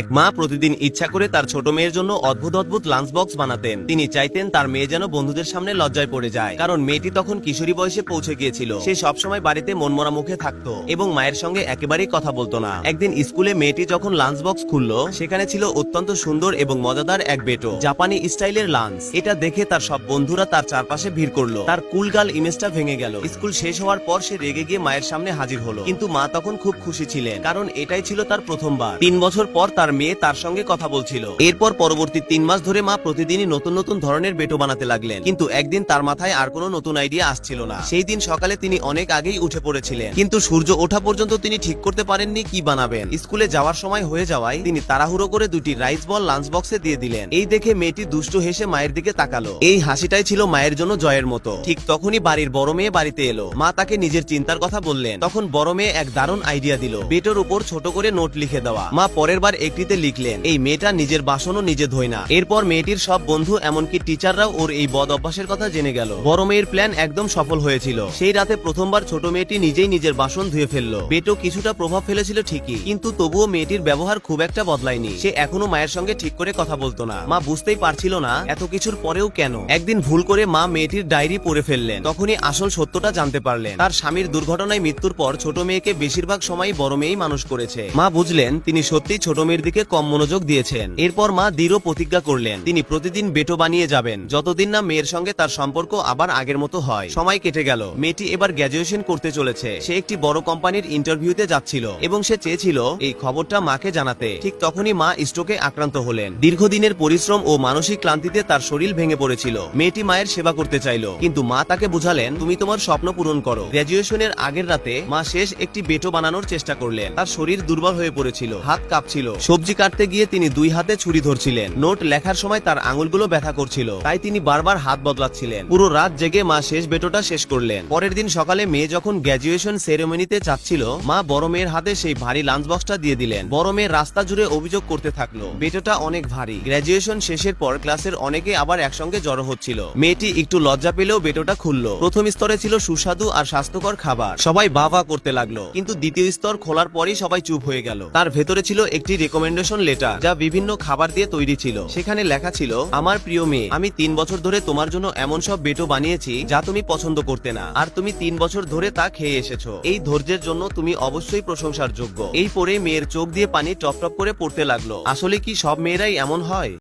এক মা প্রতিদিন ইচ্ছা করে তার ছোট মেয়ের জন্য অদ্ভুত অদ্ভুত লাঞ্চ বক্স বানাতেন। তিনি চাইতেন তার মেয়ে যেন বন্ধুদের সামনে লজ্জায় পড়ে যায়। কারণ মেয়েটি তখন কিশোরী বয়সে পৌঁছে গিয়েছিল। সে সবসময় বাড়িতে মনমরা মুখে থাকতো এবং মায়ের সঙ্গে একেবারেই কথা বলতো না। একদিন স্কুলে মেয়েটি যখন লাঞ্চ বক্স খুললো, সেখানে ছিল অত্যন্ত সুন্দর এবং মজাদার এক বেটো, জাপানি স্টাইলের লাঞ্চ এটা দেখে তার সব বন্ধুরা তার চারপাশে ভিড় করল। তার কুলগাল ইমেজটা ভেঙে গেল। স্কুল শেষ হওয়ার পর সে রেগে গিয়ে মায়ের সামনে হাজির হলো। কিন্তু মা তখন খুব খুশি ছিলেন, কারণ এটাই ছিল তার প্রথমবার। তিন বছর পর তার মেয়ে তার সঙ্গে কথা বলছিল। এরপর পরবর্তী তিন মাস ধরে মা প্রতিদিনই নতুন নতুন ধরনের বেটো বানাতে লাগলেন। কিন্তু একদিন তার মাথায় আর কোনো নতুন আইডিয়া আসছিল না। সেই দিন সকালে তিনি অনেক আগেই উঠে পড়েছিলেন। কিন্তু সূর্য ওঠা পর্যন্ত তিনি ঠিক করতে পারেননি কি বানাবেন। স্কুলে যাওয়ার সময় হয়ে যাওয়ায় তিনি তাড়াহুড়ো করে দুটি রাইস বল লাঞ্চ বক্সে দিয়ে দিলেন। এই দেখে মেয়েটি দুষ্ট হেসে মায়ের দিকে তাকালো। এই হাসিটাই ছিল মায়ের জন্য জয়ের মতো। ঠিক তখনই বাড়ির বড় মেয়ে বাড়িতে এলো। মা তাকে নিজের চিন্তার কথা বললেন। তখন বড় মেয়ে এক দারুণ আইডিয়া দিল। বেটোর উপর ছোট করে নোট লিখে দেওয়া। মা পরের বার একটিতে লিখলেন, এই মেয়েটা নিজের বাসনও নিজে ধোয় না। এরপর মেয়েটির সব বন্ধু এমনকি টিচাররাও ওর এই বদ অভ্যাসের কথা জেনে গেল। বড় মেয়ের প্ল্যান একদম সফল হয়েছিল। সেই রাতে প্রথমবার ছোট মেয়েটি নিজেই নিজের বাসন ধুয়ে ফেলল। বেটো কিছুটা প্রভাব ফেলেছিল ঠিকই, কিন্তু তবুও মেয়েটির ব্যবহার খুব একটা বদলায়নি। সে এখনও মায়ের সঙ্গে ঠিক করে কথা বলতো না। মা বুঝতেই পারছিল না এত কিছুর পরেও কেন। একদিন ভুল করে মা মেয়েটির ডায়েরি পড়ে ফেললেন। তখনই আসল সত্যটা জানতে পারলেন। তার স্বামীর দুর্ঘটনায় মৃত্যুর পর ছোট মেয়েকে বেশিরভাগ সময় বড় মেয়েই মানুষ করেছে। মা বুঝলেন, তিনি সত্যি ছোট মেয়ের দিকে কম মনোযোগ দিয়েছেন। এরপর মা দৃঢ় প্রতিজ্ঞা করলেন। তিনি প্রতিদিন বেটো বানিয়ে যাবেন। যতদিন না মেয়ের সঙ্গে তার সম্পর্ক আবার আগের মতো হয়। সময় কেটে গেল। মেয়েটি এবার গ্র্যাজুয়েশন করতে চলেছে। সে একটি বড় কোম্পানির ইন্টারভিউতে যাচ্ছিল এবং সে চেয়েছিল এই খবরটা মাকে জানাতে। ঠিক তখনই মা স্ট্রোকে আক্রান্ত হলেন। দীর্ঘদিনের পরিশ্রম ও মানসিক ক্লান্তিতে তার শরীর ভেঙে পড়েছিল। মেয়েটি মায়ের সেবা করতে চাইল। কিন্তু মা তাকে বুঝালেন, তুমি তোমার স্বপ্ন পূরণ করো। গ্র্যাজুয়েশনের আগের রাতে মা শেষ একটি বেটো বানানোর চেষ্টা করলেন। তার শরীর দুর্বল হয়ে পড়েছিল। হাত কাঁপছিল। সবজি কাটতে গিয়ে তিনি দুই হাতে ছুরি ধরছিলেন। নোট লেখার সময় তার আঙুলগুলো ব্যথা করছিল। তাই তিনি বারবার হাত বদলাচ্ছিলেন। পুরো রাত জেগে মা শেষ বেটোটা শেষ করলেন। পরের দিন সকালে মেয়ে যখন গ্র্যাজুয়েশন সেরেমনিতে চাচ্ছিল, মা বড় মেয়ের হাতে সেই ভারী লাঞ্চ বক্সটা দিয়ে দিলেন। বড় মেয়ে রাস্তা জুড়ে অভিযোগ করতে থাকল, বেটোটা অনেক ভারী। গ্র্যাজুয়েশন শেষের পর ক্লাসের অনেকে আবার একসঙ্গে জড়ো হচ্ছিল। মেয়েটি একটু লজ্জা পেলেও বেটোটা খুললো। প্রথম স্তরে ছিল সুস্বাদু আর স্বাস্থ্যকর খাবার। সবাই বাবা করতে লাগল। কিন্তু দ্বিতীয় স্তর খোলার পরই সবাই চুপ হয়ে গেল। তার ভেতরে ছিল একটি রেকমেন্ডেশন লেটার যা বিভিন্ন খাবার দিয়ে তৈরি ছিল। সেখানে লেখা ছিল, আমার প্রিয় মেয়ে, আমি তিন বছর ধরে তোমার জন্য এমন সব বেটো বানিয়েছি যা তুমি পছন্দ করতে না। আর তুমি তিন বছর ধরে তা খেয়ে এসেছ। এই ধৈর্যের জন্য তুমি অবশ্যই প্রশংসার যোগ্য। এই পরে মেয়ের চোখ দিয়ে পানি টপ টপ করে পড়তে লাগল। আসলে কি সব মেয়েরাই এমন হয়?